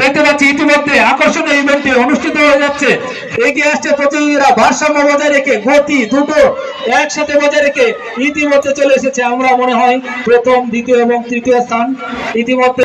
দেখতে পাচ্ছি ইতিমধ্যে আকর্ষণীয় ইভেন্টটি অনুষ্ঠিত হয়ে যাচ্ছে। এগিয়ে আসছে প্রতিযোগীরা ভারসাম্য বজায় রেখে গতি দুটো একসাথে বজায় রেখে ইতিমধ্যে চলে এসেছে আমরা মনে হয় প্রথম, দ্বিতীয় এবং তৃতীয় স্থান। ইতিমধ্যে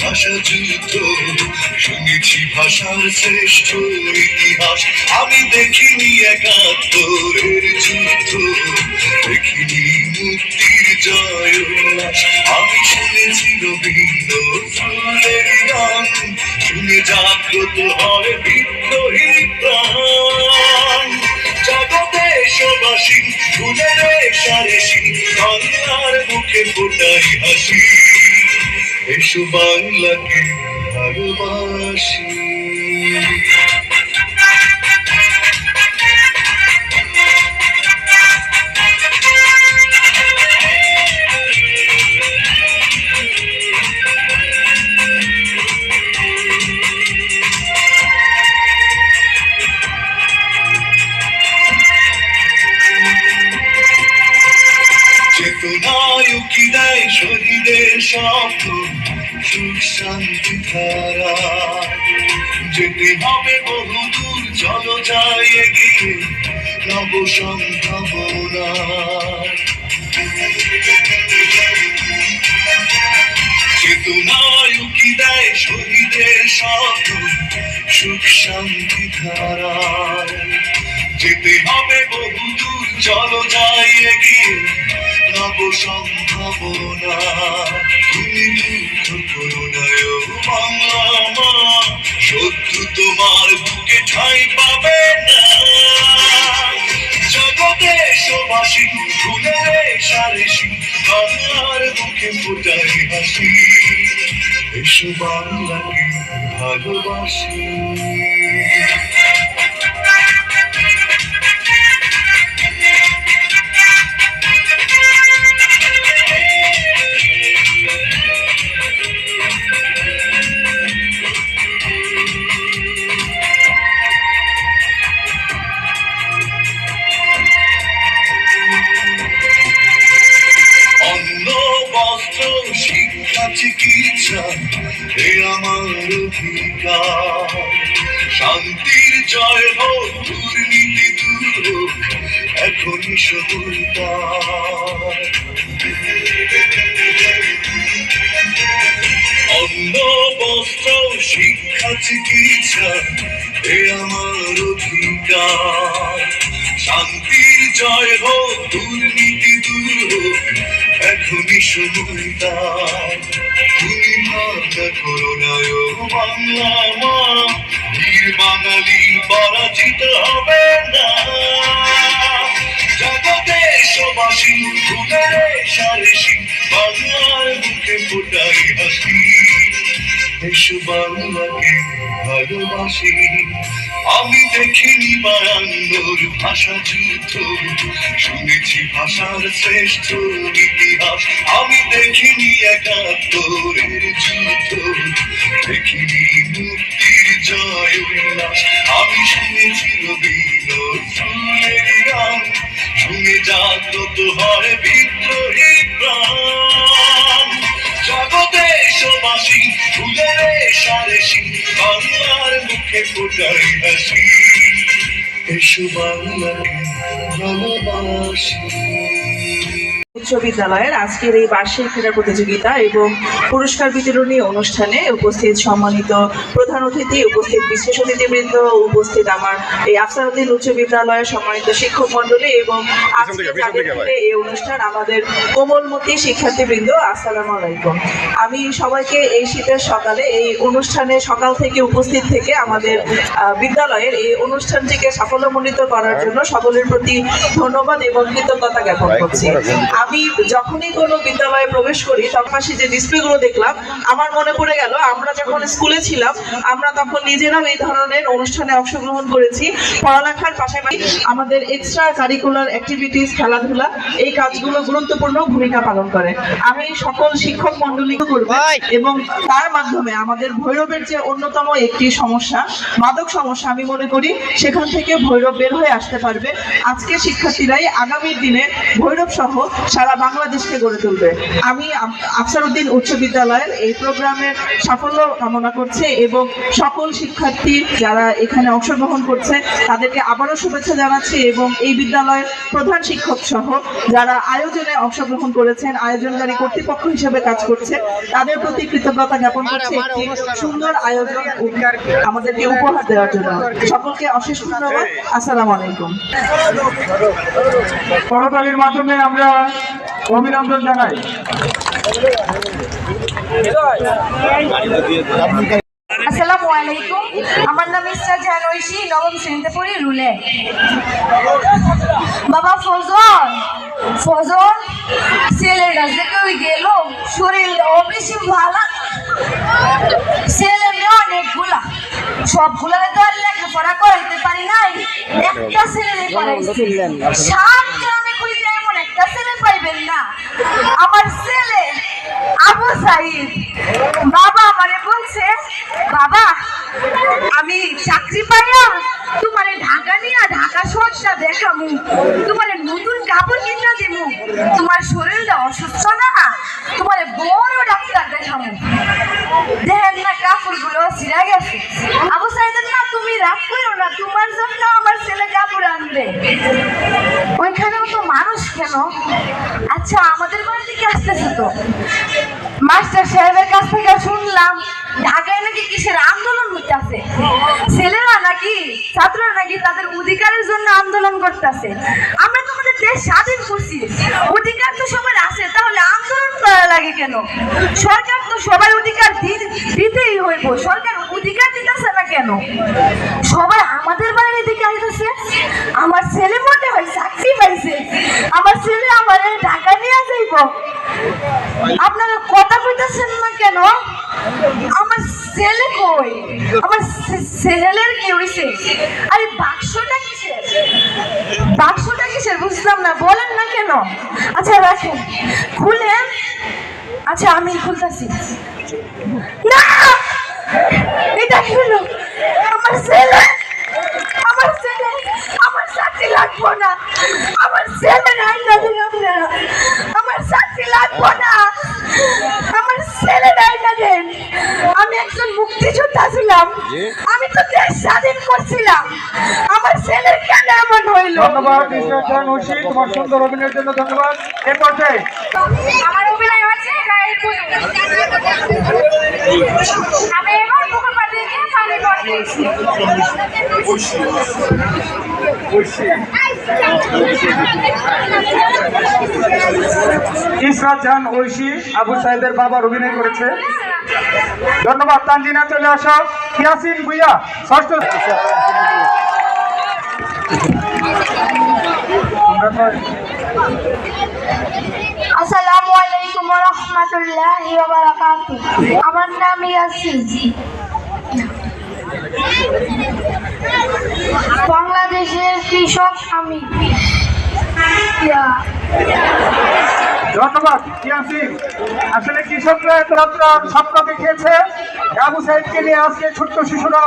ভাষা যুদ্ধ শুনেছি ভাষার শ্রেষ্ঠ ইতিহাস। আমি দেখিনি একাত্তরের যুদ্ধ, দেখিনি মুক্তির জয় আমি শুনেছি রবীন্দ্র ফুলের গান, শুনে জাগ্রত হয় বিদ্রোহী প্রাণ। জগতে ফুলের সারেসি বাংলার মুখে ফোটাই হাসি। এসো বাংলাকে ভালোবাসি। চেতনায় কি দেয় শহীদের স্বপ্ন? সুখ, শান্তি ধারা যেতে হবে বহুদূর, চলো যাই এগিয়ে। নব সম্ভাবনা। চেতনায় কি দেয় শহীদের স্বপ্ন। সুখ, শান্তি ধারা যেতে হবে বহুদূর চলো যাই এগিয়ে। নব সম্ভাবনা, তুমি করুণায় বাংলা মা শত্রু তোমার বুকে ঠাই পাবে না। জগতে সবাসী ফুলের সারেসি বাংলার বুকে ফোটাই হাসি। এসো বাংলাকে ভালোবাসি। চিকিৎসা এ আমার অধিকার শান্তির জয় হোক, দুর্নীতি দূর হোক এখনই সবুরতার অন্ন বস্ত্র শিক্ষা চিকিৎসা এ আমার অধিকার শান্তির জয় হোক, দুর্নীতি দূর হোক এখনই সময় তার তুমি ভাবনা করো না বাংলা মা। বীর বাঙালি পরাজিত হবে না। ফুলের সারেসি বাংলার হাসি। বাংলাকে ভালোবাসি। আমি দেখিনি বায়ান্নর ভাষা যুদ্ধ শুনেছি ভাষার শ্রেষ্ঠ ইতিহাস। আমি দেখিনি একাত্তরের যুদ্ধ দেখিনি মুক্তির জয় উল্লাস। আমি শুনেছি রবীন্দ্র ফুলের গান। শুনে জাগ্রত হয় বিদ্রোহী প্রাণ। জগদেশবাসী ফুলের সারেসি বাংলার মুখে ফোটাই হাসি এসো বাংলাকে ভালোবাসি। উচ্চ বিদ্যালয়ের আজকের এই বার্ষিক ক্রীড়া প্রতিযোগিতা এবং পুরস্কার বিতরণী অনুষ্ঠানে উপস্থিত সম্মানিত প্রধান অতিথি উপস্থিত বিশেষ অতিথিবৃন্দ উপস্থিত আমার এই আফসারউদ্দিন উচ্চ বিদ্যালয়ের সম্মানিত শিক্ষক মন্ডলী এবং এই অনুষ্ঠান আমাদের কোমলমতি শিক্ষার্থীবৃন্দ আসসালামু আলাইকুম। আমি সবাইকে এই শীতের সকালে এই অনুষ্ঠানে সকাল থেকে উপস্থিত থেকে আমাদের বিদ্যালয়ের এই অনুষ্ঠানটিকে সাফল্যমণ্ডিত করার জন্য সকলের প্রতি ধন্যবাদ এবং কৃতজ্ঞতা জ্ঞাপন করছি। আমি যখনই কোনো বিদ্যালয়ে প্রবেশ করি তখন পাশে যে ডিসপ্লেগুলো দেখলাম আমার মনে পড়ে গেল আমরা যখন স্কুলে ছিলাম আমরা তখন নিজেরাও এই ধরনের অনুষ্ঠানে অংশগ্রহণ করেছি। পড়ালেখার পাশাপাশি আমাদের এক্সট্রা কারিকুলার অ্যাক্টিভিটিস খেলাধুলা এই কাজগুলো গুরুত্বপূর্ণ ভূমিকা পালন করে। আমি সকল শিক্ষক মন্ডলী করব এবং তার মাধ্যমে আমাদের ভৈরবের যে অন্যতম একটি সমস্যা মাদক সমস্যা আমি মনে করি সেখান থেকে ভৈরব বের হয়ে আসতে পারবে। আজকে শিক্ষার্থীরাই আগামীর দিনে ভৈরব সহ সারা বাংলাদেশকে গড়ে তুলবে। আমি আফ- আফসারউদ্দিন উচ্চ বিদ্যালয়ের এই প্রোগ্রামের সাফল্য কামনা করছে এবং সকল শিক্ষার্থী যারা এখানে অংশগ্রহণ করছে তাদেরকে আবারও শুভেচ্ছা জানাচ্ছি এবং এই বিদ্যালয়ের প্রধান শিক্ষক সহ যারা আয়োজনে অংশগ্রহণ করেছেন আয়োজনকারী কর্তৃপক্ষ হিসেবে কাজ করছে তাদের প্রতি কৃতজ্ঞতা জ্ঞাপন করছে। একটি সুন্দর আয়োজন আমাদেরকে উপহার দেওয়ার জন্য। সকলকে অশেষ ধন্যবাদ। আসসালামু আলাইকুম। করতালির মাধ্যমে আমরা অভিনন্দন জানাই। আসসালামু আলাইকুম। আমার নাম ইসরা জাহান ঐশী নবম শ্রেণীতে পড়ি রুলে। বাবা, ফজল। ফজল, ছেলের কাছে কেউ গেল। শরীর বেশি ভালো। ছেলে মেয়ে অনেকগুলা। সবগুলারে তো আর লেখাপড়া করাইতে পারি নাই। একটা ছেলে এমন একটা পাইবেন না। আমার ছেলে আবু সাইদ। বাবা আমারে বলছে, বাবা, আমি চাকরি পাইয়া তোমারে ঢাকা নিয়ে ঢাকা শহরটা দেখামু। তোমারে নতুন কাপড় কিনা আচ্ছা আমাদের বাড়ি থেকে আসতেছে তো? মাস্টার সাহেবের কাছ থেকে শুনলাম, ঢাকায় নাকি কিসের আন্দোলন হইতাছে? ছেলেরা নাকি, ছাত্ররা নাকি তাদের অধিকারের জন্য আন্দোলন করতেছে? আমরা তো আমাদের দেশ স্বাধীন করছি, অধিকার তো সবার আছে, তাহলে আন্দোলন করা লাগে কেন? সরকার তো সবার অধিকার দিতেই হইব, সরকার অধিকার দিতেছে না কেন? সবাই আমাদের বাড়ির দিকে আইতেছে, আমার ছেলে মনে হয় চাকরি পাইছে আমার ছেলে আমার ঢাকা নিয়ে যাইব আপনারা কথা কইতেছেন না কেন আমার ছেলে কই আমার ছে- ছেলের কি হইছে আরে বাক্সটা কিসের বাক্সটা কিসের বুঝলাম না বলেন না কেন আচ্ছা রাখেন খুলেন আচ্ছা আমি খুলতেছি না এটা কি হলো আমার ছেলে আমার ছেলে আমার চাকরি লাগবো না আমার ছেলে নাই তাদের আপনারা আমার চাকরি লাগবো না। আমার ছেলে নাই তাদের আমি একজন মুক্তিযোদ্ধা ছিলাম। আমি তো দেশ স্বাধীন করছিলাম। আমার ছেলের কেন এমন হইল? ধন্যবাদ তোমার সুন্দর অভিনয়ের জন্য ধন্যবাদ। এ পর্যায়ে আমার অভিনয় হচ্ছে আমি এবার ইসরাত জাহান ঐশী আবু সাহেদের বাবার অভিনয় করেছে। ধন্যবাদ, তানজিনা, চলে আসো। ইয়াসিন ভুইয়া, ষষ্ঠ। আসসালামু আলাইকুম রহমতুল্লাহ আমার নাম ইয়াসিন। বাংলাদেশের কৃষক আমি ধন্যবাদ ইয়াসিন। আসলে কৃষকরা এত রাত্র স্বপ্ন দেখিয়েছে। আবু সাহেবকে নিয়ে আজকে ছোট্ট শিশুরা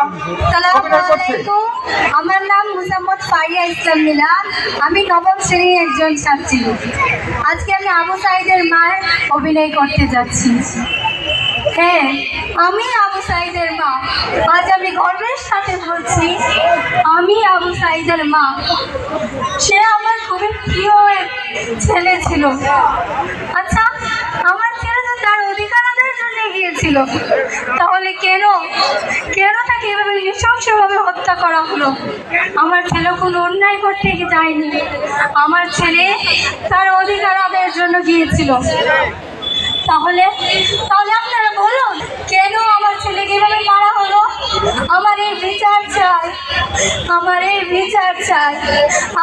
আমার নাম মুসাম্মদ ফারিয়া ইসলাম মিলান। আমি নবম শ্রেণির একজন ছাত্রী। আজকে আমি আবু সাইদের মায়ের অভিনয় করতে যাচ্ছি। হ্যাঁ আমি আবু সাইদের মা। আজ আমি গর্বের সাথে বলছি, আমি আবু সাইদের মা। সে আমার খুবই প্রিয় ছেলে ছিল। আচ্ছা আমার ছেলে তো তার অধিকার আদায়ের জন্য গিয়েছিল। তাহলে কেন কেন তাকে এভাবে নৃশংসভাবে হত্যা করা হলো? আমার ছেলে কোনো অন্যায় করতে যায়নি। আমার ছেলে তার অধিকার আদায়ের জন্য গিয়েছিল। তাহলে তাহলে আপনারা বলুন, কেন আমার ছেলেকে এভাবে মারা হলো? আমার এই বিচার চাই, আমার এই বিচার চাই।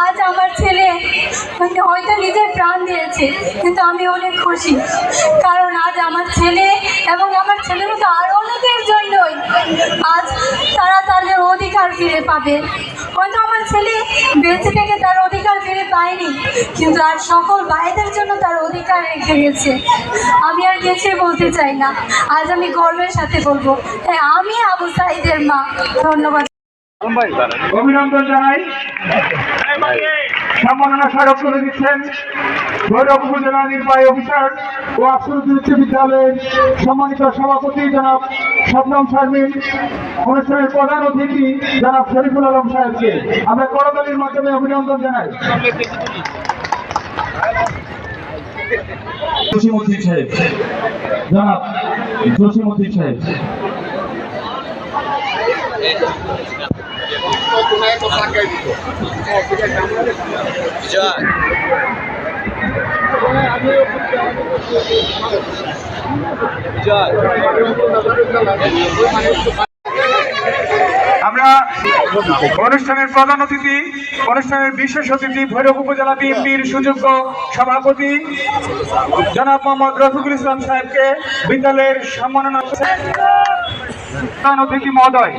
আজ আমার ছেলে মানে হয়তো নিজের প্রাণ দিয়েছে, কিন্তু আমি অনেক খুশি। কারণ আজ আমার ছেলে এবং আমার ছেলের মতো আরও অনেকের জন্যই আজ তারা তাদের অধিকার ফিরে পাবে। হয়তো আমার ছেলে বেঁচে থেকে তার অধিকার ফিরে পায়নি কিন্তু আর সকল ভাইদের জন্য তার অধিকার রেখে গেছে। আমি আর কিছুই বলতে চাই না। আজ আমি গর্বের সাথে বলব। হ্যাঁ আমি আবু সাইদের মা। ধন্যবাদ। অভিনন্দন জানাই। সম্মাননা স্মারক করে দিচ্ছেন ভৈরব উপজেলা নির্বাহী অফিসার ও আফসরুদ্দি উচ্চ বিদ্যালয়ের সম্মানিত সভাপতি জনাব শবনম শারমিন। অনুষ্ঠানের প্রধান অতিথি জনাব শরীফুল আলম সাহেবকে। আমরা করতালির মাধ্যমে অভিনন্দন জানাই। জসিমুদ্দিন সাহেব, জনাব সাহেব। আমরা অনুষ্ঠানের প্রধান অতিথি, অনুষ্ঠানের বিশেষ অতিথি ভৈরব উপজেলা বিএনপির সুযোগ্য সভাপতি জনাব মোহাম্মদ রফিকুল ইসলাম সাহেবকে বিদ্যালয়ের সম্মাননা অতিথি মহোদয়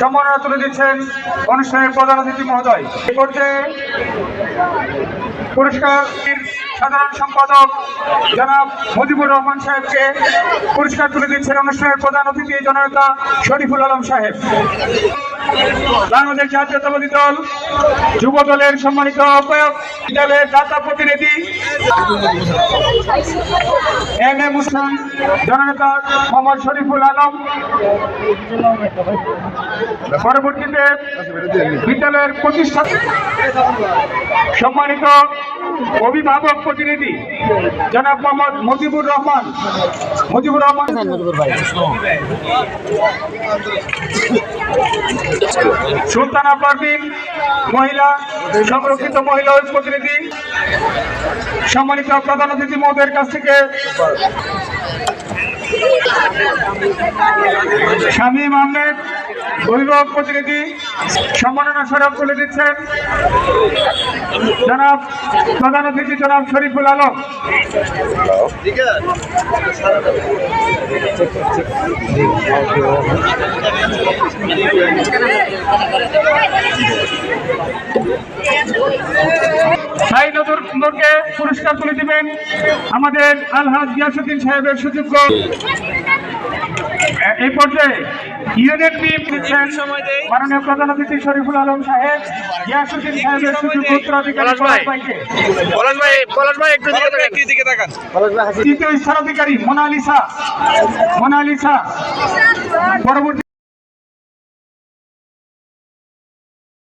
সম্মাননা তুলে দিচ্ছেন অনুষ্ঠানের প্রধান অতিথি মহোদয়। এ পর্যায়ে পুরস্কার সাধারণ সম্পাদক জনাব মুজিবুর রহমান সাহেবকে পুরস্কার তুলে দিচ্ছেন অনুষ্ঠানের প্রধান অতিথি জননেতা শরীফুল আলম সাহেব। বাংলাদেশ জাতীয়তাবাদী দল যুব দলের সম্মানিত আহ্বায়ক বিদ্যালয়ের দাতা প্রতিনিধি, এম এ মুসলাম জননেতা মোহাম্মদ শরীফুল আলম। পরবর্তীতে বিদ্যালয়ের প্রতিষ্ঠাতা সম্মানিত অভিভাবক প্রতিনিধি, জনাব মোহাম্মদ মুজিবুর রহমান। মুজিবুর রহমান। সুলতানা পারভিন মহিলা সংরক্ষিত মহিলা প্রতিনিধি সম্মানিত প্রধান অতিথি মহোদয়ের কাছ থেকে স্বামী আহমেদ অভিভাবক প্রতিনিধি, সম্মাননা স্মারক তুলে দিচ্ছেন জনাব প্রধান অতিথি জনাব শরীফুল আলম। পুরস্কার তুলে দিবেন আমাদের আলহাজ গিয়াসুদ্দিন সাহেবের সুযোগ্য এই পর্যায়ে ইউনিয়ন প্রেসিডেন্ট দিচ্ছেন মাননীয় প্রধান অতিথি শরীফুল আলম সাহেব গিয়াসুদ্দিন সাহেবের সুযোগ্য উত্তরাধিকারী পলাশ ভাই। পলাশ ভাই একটু দিকে তাকান। একটু দিকে তাকান। তৃতীয় স্থানাধিকারী মোনালিসা মোনালিসা পরবর্তী